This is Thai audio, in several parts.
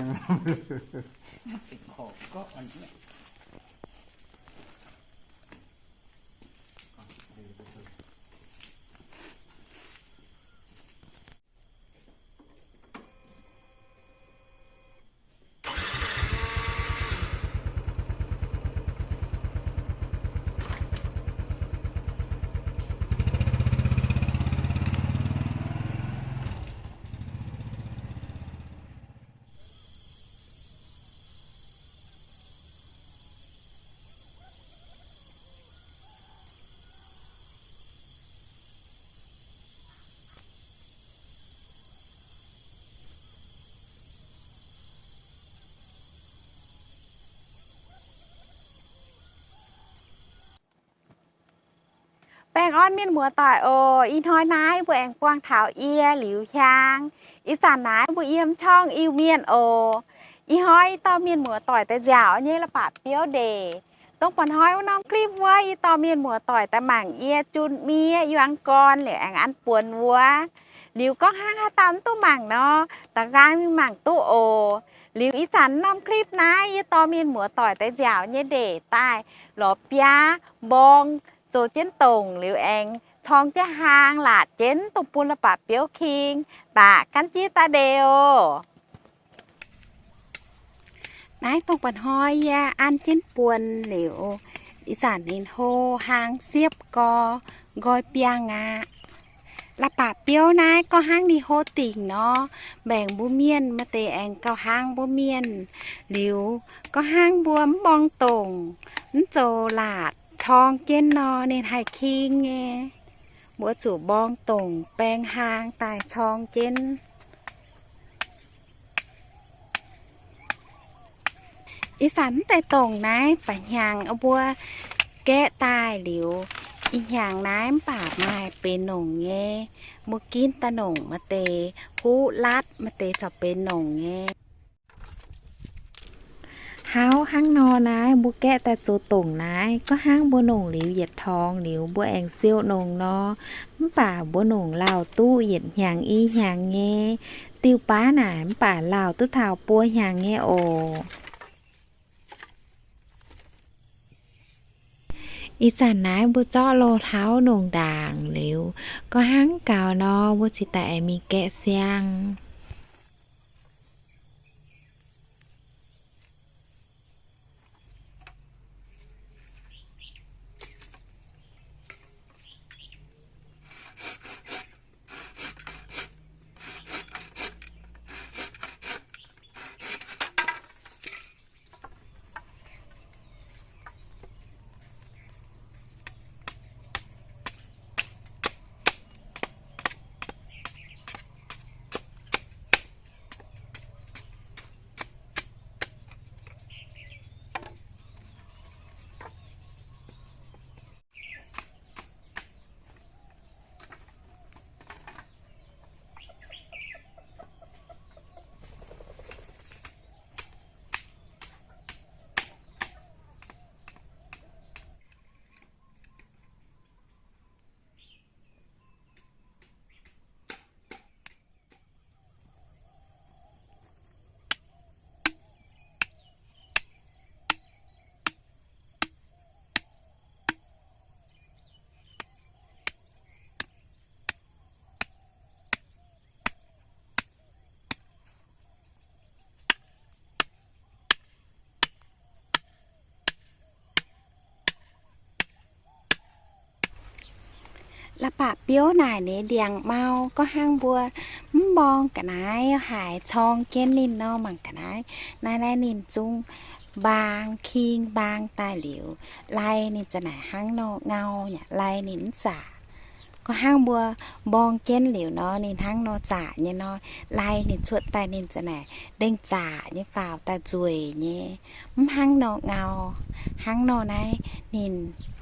ยังเป็นของก็อันนี้ แป้งอ้อนเมียนหัวต่อยโออีน้อยนายบัวแองกวางเถาเอียหลิวชางอีสานนายบัวเอี่ยมช่องอิวเมียนโออีห้อยต่อเมียนหัวต่อยแต่ยาวเนี่ยละปาดเปี้ยวเดต้องปอนห้อยว่าน้องคลิปไว้อีตอเมียนหัวต่อยแต่หมั่งเอียจุนเมียอยู่อังกรเหลืออังอันปวนวัวหลิวก็ห้างหาตามตู้หมั่งเนาะตะกร้างมีหมั่งตู้โอหลิวอีสานน้องคลิปนะอีตอเมียนหัวต่อยแต่ยาวเนี่ยเดใต้หลอปยาบอง โจเจนตงหลิวแองทองจะหางหลาดเจนตุปุนละปะเปียวคิงตากันจีตาเดโอนายตรงปันห้อยยาอันเจนปวนเหลวอีสานนินโฮหางเสียบกอกอยเปียงาละปะเปียวนายก็ห้างดีโฮติ่งเนาะแบ่งบุเมียนมาเตแองเกาห้างบุเมียนหลิวก็ห้างบวมบองตงนโจหลาด ช่องเจนนอในไทยคิงไงบัวจูบองตรงแปลงหางตายช่องเจนอีสันแต่ตรงนายปัญญางเอาบัวแกะตายหลิวอีหยางน้ำป่าไม้เป็นหนงเงมุกินตะหนงมาเตผู้ลัดมาเตจะเป็นหนงเง เฮาห้างนอนะบุแกะแต่โจตงนะก็ห้างบัวหนงหลิวเหยียดทองหลิวบัวแองเซียวนงนอมป่าบัวหนงเหล่าตู้เหยียดหยางอีหยางเงติวป้าหนามป่าเหล่าตู้เท้าปัวหยางเงโออีสานนายบุเจาะโลเท้าหนงด่างหลิวก็ห้างกาวนอบุสิตแต่มีแกะเสียง ละปะเปี้ยวหน่ายเนเดียงเมา ก็ห้างบัวมบองกะนายหายชองเกนนินนอมังกะนายนายนายนินจุงบางคิงบางตาเหลียวไล่นินจะไหนห้างโนเงาเนี่ยไล่นินจ่าก็ห้างบัวบองเกนเหลียวเนาะนินห้างโนจ่าเนี่ยเนาะไล่นินชวดตายนินจะไหนเด้งจ่าเนี่ยฝ่าวตาจุยเนี่ยมห้างโนเงาห้างนอไหนไล่เงาอย่างนมจุยละปะเปี้ยวชดเปี้ยวอะโลชดเปี้ยวตาจุยก็หน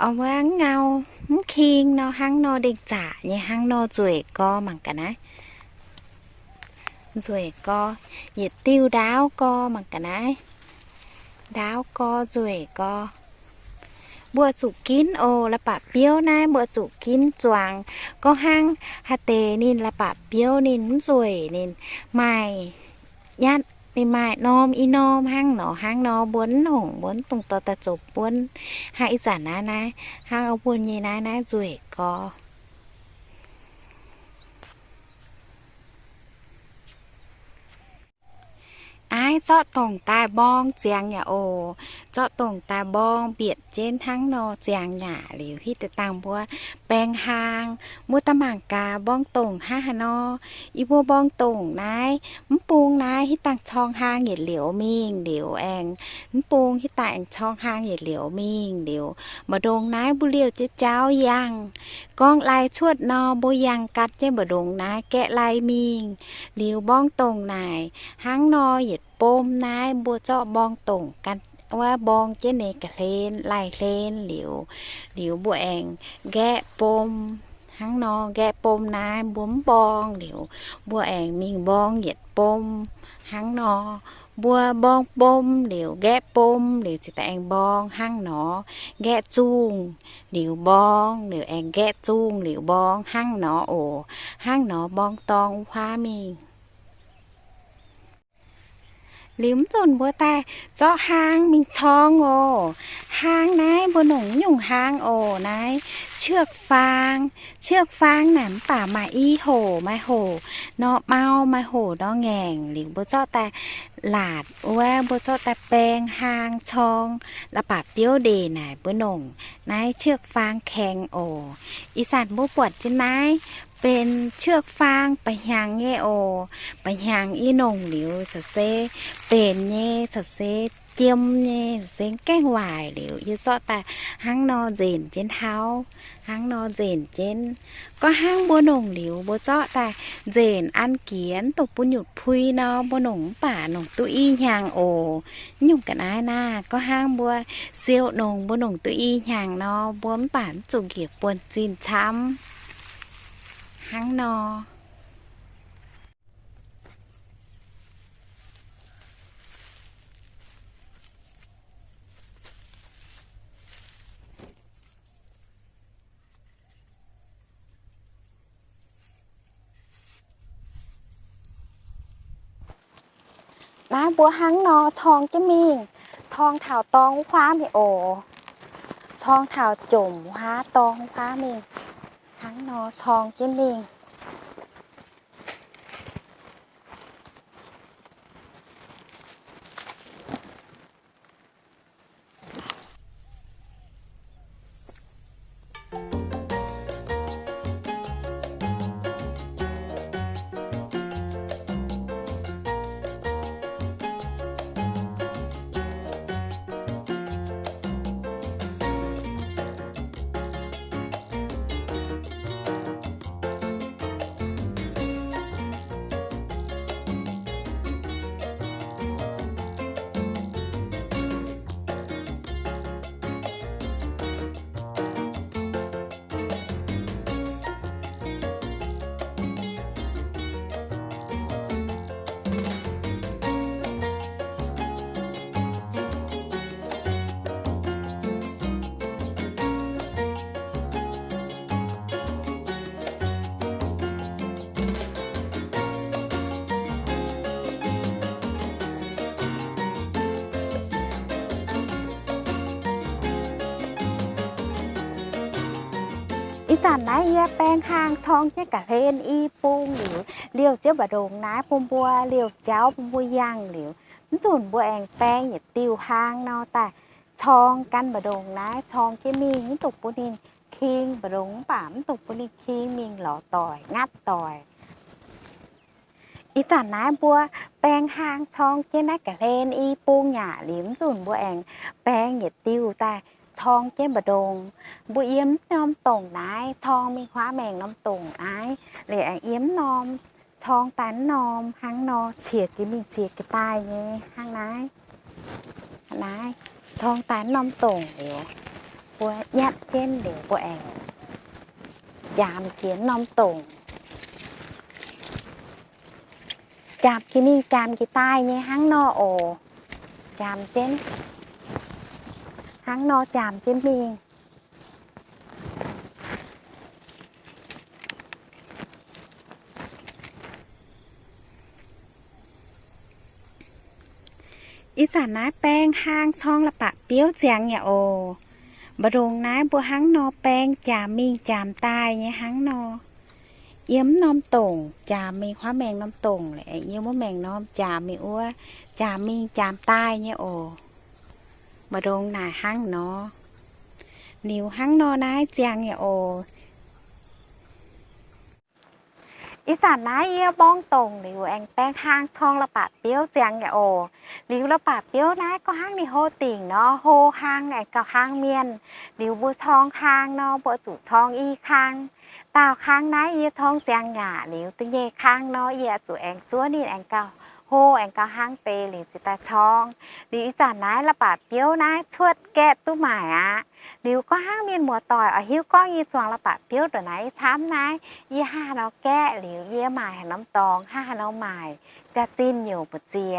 ở ăn ngao khi nó hang nó định trả như hang nó rồi co bằng cả nái. Rồi co, nhiệt tiêu đáo co bằng cả nái. Đáo co rồi co. Bữa chủ kín ô là bà biếu này bữa chủ kín choàng. Có hang hà tề nín là bà biếu nín rồi nín. Mày nhát นี่ไม้นอมอีนอมห้างหนอห้างนอบนหงบนตรงตอตะจบบนห้างอีสานนะนะห้างเอาบนยีนะนะจุยก็ อ้ายเจาะตรงตาบองเจียงอย่าโอ เจาะตรงตาบองเบียดเจนทั้งนอเจียงหย่าหรือที่ตะตังบัวแปลงหางมุตะหมางกาบ้องตรงห้าหนออีบัวบ้องตรงนายมปูงนายที่ตังช่องหางเหยียดเหลียวมิงเดียวแองมปูงที่ตังช่องหางเหยียดเหลียวมิงเดียวมาดงนายบุเลียวเจ้าเจ้ายังกองลายชวดนอโบยังกัดเจ้าบดงนายแกะลายมิงเหลียวบ้องตรงนายห้างนอเหยียด ปมนายบัวเจาะบองตรงกันว่าบองเจเนกเลนไล่เลนเหลียวเหลียวบัวแองแกะปมทั้งนอแกะปมนายบวมบองเหลียวบัวแองมิงบองเหยียดปมทั้งนอบัวบองปมเหลียวแกะปมเหลียวจิตแองบองหั่งหนอ แกะจูงเหลียวบองเหลียวแองแกะจูงเหลียวบองหั่งหนอโอหั่งหนอบองตองพ้ามี ลิ้มจนบัวตาเจาะหางมิงชองโอหางนายบัวหนงหยุ่งหางโอนายเชือกฟาง เชือกฟางหนามป่ามาอีโหมาโหเนาะเมามาโหดอแงงหลิงบัวเจาะแต่หลาดแวบัวเจาะแต่แปลงหางชองละปาเปี้ยวเดนายบัวหนงนายเชือกฟางแข็งโออีสานบัวปวดจะนาย เป็นเชือกฟางไปยางเงโอ ไปยางอีนงหลิวจะเซเป็นเย่จะเซเจียมเย่เซแก้งหวายหลิวยืดเจาะแต่ห้างนอเจนเจนเท้าห้างนอเจนเจนก็ห้างบัวหนงหลิวบัวเจาะแต่เจนอันเกียนตกปุญหยุดพุยนอบัวหนงป่าหนงตุอียางโอยุ่งกันอ้ายหน้าก็ห้างบัวเซียวหนงบัวหนงตุอียางนอบัวป่านจุกเกียบปวนจีนช้ำ ห้งนอน้าบัวหังนอทองจะมิงทองเถาตองคว้ามีโอทองเถาจุ่มว้าตองคว้ามิง หังนอทองจะมิง สานนายแย่แป้งหางทองเจ้ากะเลนอีปุงหรือเลี้ยวเจ้าบะโดงนายปุมบัวเลี้ยวเจ้าปุมบัวย่างหรือมันจุนบัวแองแป้งอย่าติวหางเนาะแต่ชองกันบะโดงนายชองเจมีนี่ตกปุนินคิงบะโดงป่ามตกปุนินคิงมิงหล่อต่อยงัดต่อยอีสานนายบัวแป้งหางชองเจ้นายกะเลนอีปุงหย่าหลิมจุนบัวแองแป้งอย่าติวแต่ ทองเจ็บดงบุเอี้ยมน้อมตรงนายทองมีคว้าแมงน้อมตรงไอ้เหลี่ยเอี้ยมนอม ทองแตันนอมหังนอเฉียดกิมีเฉียดกิตายไงหังนายหันายทองแตันนอมตรงเดี๋ยวปัวยัดเจนเดี๋ยวบัวแองยามเขียนนอมตรงจับกิมีจามกิตายไงหังนอโอจามเจนาบัวหังนอแป้งจามมีจามตายเนี่ยหังนอเยี่ยมนอมตงจามมีควาแมงนอมตงเลยเยี่ยมว่าแมงนอมจามมีอ้วจามมีจามตายเนี่ยโอ บดงนายหังเนอนิวหังนอน้ายเจียงเนี่ยโอ อีสานน้าเยี่ยบ้องตรงหลิวแองแป้งห้างช่องละปะเปี้ยวเจียงเนี่ยโอหลิวละป่าเปี้ยวนะก็ห้างนี่โฮติ่งเนาะโฮห้างไหนก็ห้างเมียนหลิวบัวทองค้างเนาะบัวจุทองอีค้างตาวค้างนะเอียทองเสียงหยาหลิวตึงเยค้างเนาะเอียจุแองจัวนี่แองเกา โฮแองกาห้างเปหลิวจิตาชองหลิวอีสานนะละป่าเปี้ยวนะชวดแกะตู้หมายอะหลิวก็ห้างเมียนหมัวต่อยเอาหิ้วก้องยีสวงละป่าเปี้ยวตัวไหนทามนายยี่ห้าเราแกะหลิวเยี่ยหมายน้ำตองห้าเราหมายจะจิ้นอยู่ปะเจีย